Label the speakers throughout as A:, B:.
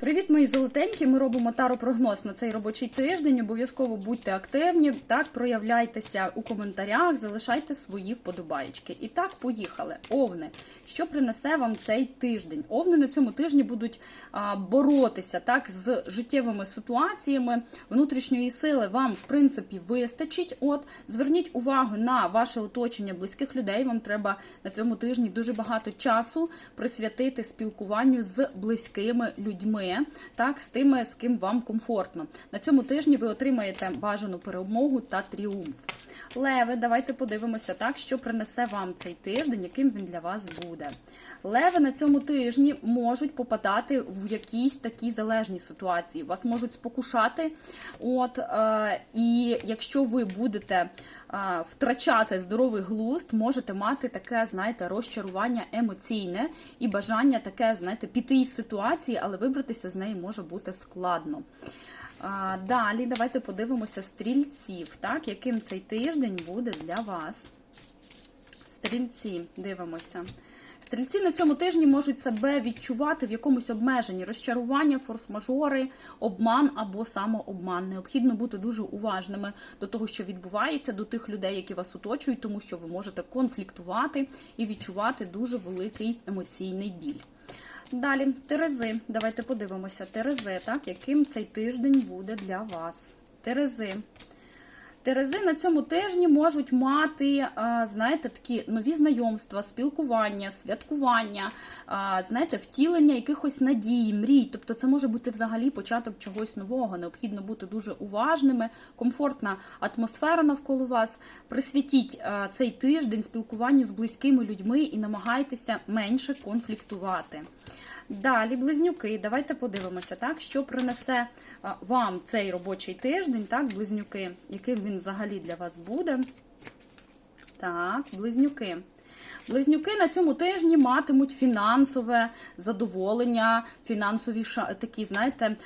A: Привіт, мої золотенькі. Ми робимо таро-прогноз на цей робочий тиждень. Обов'язково будьте активні. Так, проявляйтеся у коментарях, залишайте свої вподобаєчки. І так, поїхали. Овни. Що принесе вам цей тиждень? Овни на цьому тижні будуть а, боротися так з життєвими ситуаціями. Внутрішньої сили вам, в принципі, вистачить. От зверніть увагу на ваше оточення близьких людей. Вам треба на цьому тижні дуже багато часу присвятити спілкуванню з близькими людьми так, з тими, з ким вам комфортно. На цьому тижні ви отримаєте бажану перемогу та тріумф. Леви, давайте подивимося, так, що принесе вам цей тиждень, яким він для вас буде. Леви на цьому тижні можуть попадати в якісь такі залежні ситуації. Вас можуть спокушати. От, е, І якщо ви будете е, втрачати здоровий глузд, можете мати таке, знаєте, розчарування емоційне і бажання таке, знаєте, піти із ситуації, але вибратися з неї може бути складно. А, Далі давайте подивимося стрільців, так, яким цей тиждень буде для вас. Стрільці, дивимося. Стрільці на цьому тижні можуть себе відчувати в якомусь обмеженні, розчарування, форс-мажори, обман або самообман. Необхідно бути дуже уважними до того, що відбувається, до тих людей, які вас оточують, тому що ви можете конфліктувати і відчувати дуже великий емоційний біль. Далі, Терези. Давайте подивимося. Терези, так, яким цей тиждень буде для вас. Терези. Терези на цьому тижні можуть мати, знаєте, такі нові знайомства, спілкування, святкування, знаєте, втілення якихось надій, мрій. Тобто, це може бути взагалі початок чогось нового. Необхідно бути дуже уважними, комфортна атмосфера навколо вас. Присвятіть цей тиждень спілкуванню з близькими людьми і намагайтеся менше конфліктувати. Далі, близнюки, давайте подивимося, так, що принесе вам цей робочий тиждень, так, близнюки, яким він взагалі для вас буде. Так, близнюки. Близнюки на цьому тижні матимуть фінансове задоволення, фінансові такі, знаєте,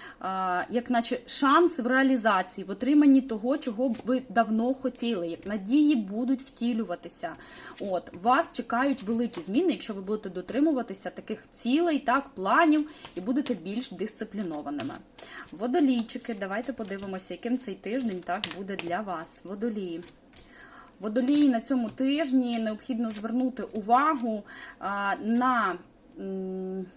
A: як наче шанс в реалізації, в отриманні того, чого б ви давно хотіли. Надії будуть втілюватися. От вас чекають великі зміни, якщо ви будете дотримуватися таких цілей, так, планів і будете більш дисциплінованими. Водолійчики, давайте подивимося, яким цей тиждень так буде для вас. Водолії. Водолії на цьому тижні необхідно звернути увагу на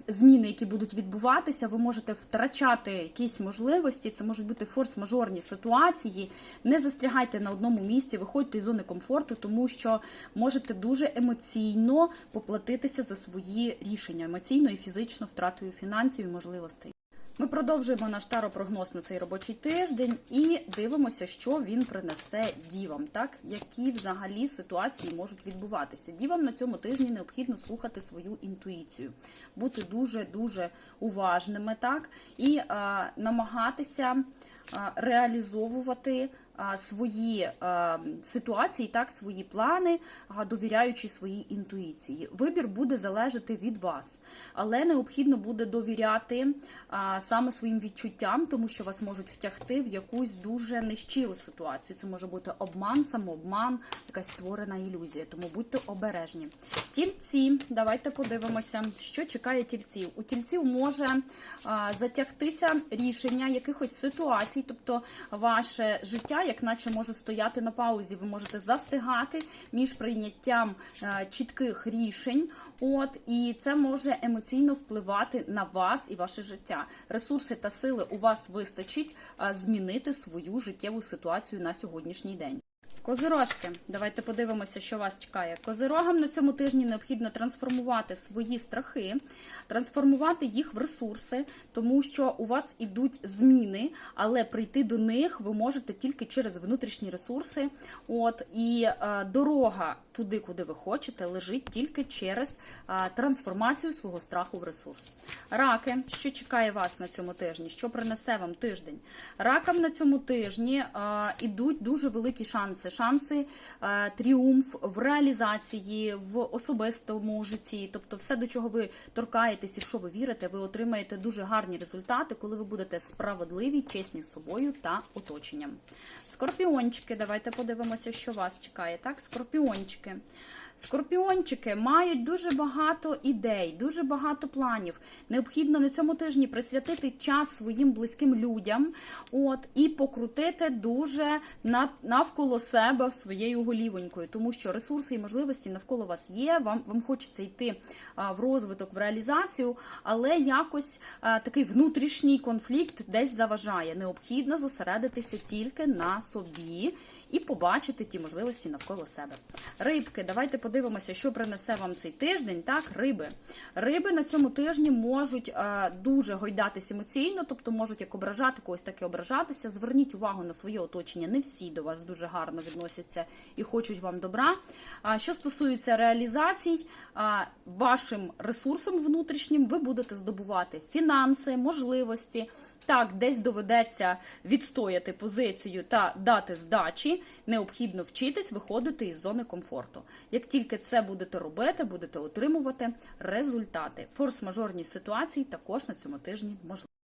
A: зміни, які будуть відбуватися, ви можете втрачати якісь можливості, це можуть бути форс-мажорні ситуації. Не застрягайте на одному місці, виходьте із зони комфорту, тому що можете дуже емоційно поплатитися за свої рішення, емоційно і фізично втратою фінансів і можливостей. Ми продовжуємо наш таропрогноз на цей робочий тиждень і дивимося, що він принесе дівам, так які взагалі ситуації можуть відбуватися. Дівам на цьому тижні необхідно слухати свою інтуїцію, бути дуже дуже уважними, так і а, намагатися а, реалізовувати свої ситуації, так, свої плани, довіряючи своїй інтуїції. Вибір буде залежати від вас, але необхідно буде довіряти саме своїм відчуттям, тому що вас можуть втягти в якусь дуже нещилу ситуацію. Це може бути обман, самообман, якась створена ілюзія. Тому будьте обережні. Тільці, давайте подивимося, що чекає тільців. У тільців може затягтися рішення якихось ситуацій, тобто ваше життя як наче може стояти на паузі. Ви можете застигати між прийняттям е, чітких рішень. От і це може емоційно впливати на вас і ваше життя. Ресурси та сили у вас вистачить е, змінити свою життєву ситуацію на сьогоднішній день. Козирожки, давайте подивимося, що вас чекає. Козирогам на цьому тижні необхідно трансформувати свої страхи, трансформувати їх в ресурси, тому що у вас ідуть зміни, але прийти до них ви можете тільки через внутрішні ресурси. От і е, дорога туди, куди ви хочете, лежить тільки через е, трансформацію свого страху в ресурс. Раки, що чекає вас на цьому тижні? Що принесе вам тиждень? Ракам на цьому тижні е, ідуть дуже великі шанси шанси, е, тріумф в реалізації, в особистому житті. Тобто, все, до чого ви торкаєтесь, якщо ви вірите, ви отримаєте дуже гарні результати, коли ви будете справедливі, чесні з собою та оточенням. Скорпіончики, давайте подивимося, що вас чекає. Так, скорпіончики. Скорпіончики мають дуже багато ідей, дуже багато планів. Необхідно на цьому тижні присвятити час своїм близьким людям, от і покрутити дуже навколо себе своєю голівонькою, тому що ресурси і можливості навколо вас є. Вам вам хочеться йти в розвиток, в реалізацію, але якось такий внутрішній конфлікт десь заважає. Необхідно зосередитися тільки на собі і побачити ті можливості навколо себе. Рибки, давайте подивимося, що принесе вам цей тиждень. Так, риби. Риби на цьому тижні можуть е, дуже гойдатись емоційно, тобто можуть як ображати когось, так і ображатися. Зверніть увагу на своє оточення. Не всі до вас дуже гарно відносяться і хочуть вам добра. А що стосується реалізацій, а, вашим ресурсом внутрішнім ви будете здобувати фінанси, можливості. Так, десь доведеться відстояти позицію та дати здачі. Необхідно вчитись виходити із зони комфорту. Як тільки це будете робити, будете отримувати результати. Форс-мажорні ситуації також на цьому тижні можливі.